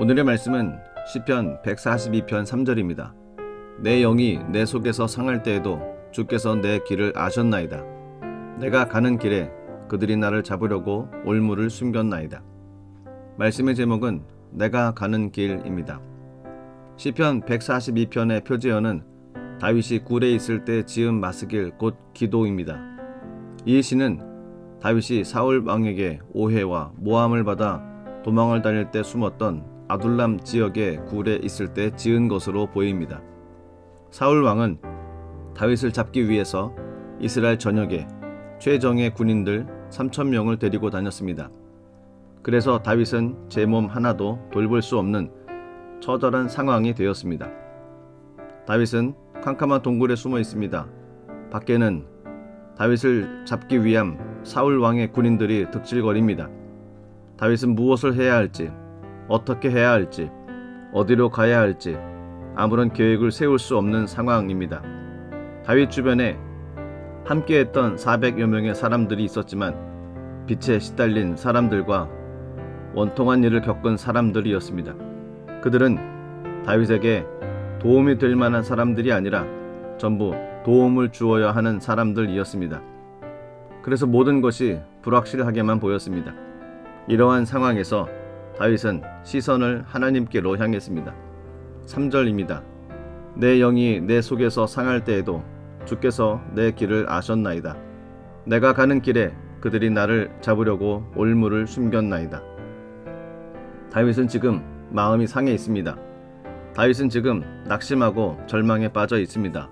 오늘의 말씀은 시편 142편 3절입니다. 내 영이 내 속에서 상할 때에도 주께서 내 길을 아셨나이다. 내가 가는 길에 그들이 나를 잡으려고 올무를 숨겼나이다. 말씀의 제목은 내가 가는 길입니다. 시편 142편의 표제어는 다윗이 굴에 있을 때 지은 마스길 곧 기도입니다. 이 시는 다윗이 사울 왕에게 오해와 모함을 받아 도망을 다닐 때 숨었던 아둘람 지역의 굴에 있을 때 지은 것으로 보입니다. 사울 왕은 다윗을 잡기 위해서 이스라엘 전역에 최정예 군인들 3천 명을 데리고 다녔습니다. 그래서 다윗은 제 몸 하나도 돌볼 수 없는 처절한 상황이 되었습니다. 다윗은 캄캄한 동굴에 숨어 있습니다. 밖에는 다윗을 잡기 위한 사울 왕의 군인들이 득실거립니다. 다윗은 무엇을 해야 할지, 어떻게 해야 할지, 어디로 가야 할지 아무런 계획을 세울 수 없는 상황입니다. 다윗 주변에 함께했던 400여 명의 사람들이 있었지만 빛에 시달린 사람들과 원통한 일을 겪은 사람들이었습니다. 그들은 다윗에게 도움이 될 만한 사람들이 아니라 전부 도움을 주어야 하는 사람들이었습니다. 그래서 모든 것이 불확실하게만 보였습니다. 이러한 상황에서 다윗은 시선을 하나님께로 향했습니다. 3절입니다. 내 영이 내 속에서 상할 때에도 주께서 내 길을 아셨나이다. 내가 가는 길에 그들이 나를 잡으려고 올무를 숨겼나이다. 다윗은 지금 마음이 상해 있습니다. 다윗은 지금 낙심하고 절망에 빠져 있습니다.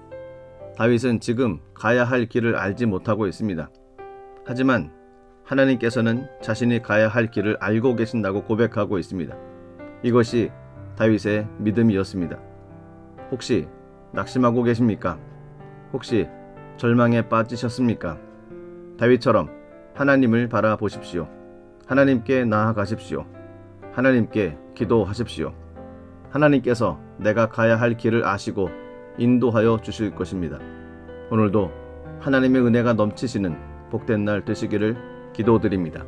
다윗은 지금 가야 할 길을 알지 못하고 있습니다. 하지만 하나님께서는 자신이 가야 할 길을 알고 계신다고 고백하고 있습니다. 이것이 다윗의 믿음이었습니다. 혹시 낙심하고 계십니까? 혹시 절망에 빠지셨습니까? 다윗처럼 하나님을 바라보십시오. 하나님께 나아가십시오. 하나님께 기도하십시오. 하나님께서 내가 가야 할 길을 아시고 인도하여 주실 것입니다. 오늘도 하나님의 은혜가 넘치시는 복된 날 되시기를 기도드립니다.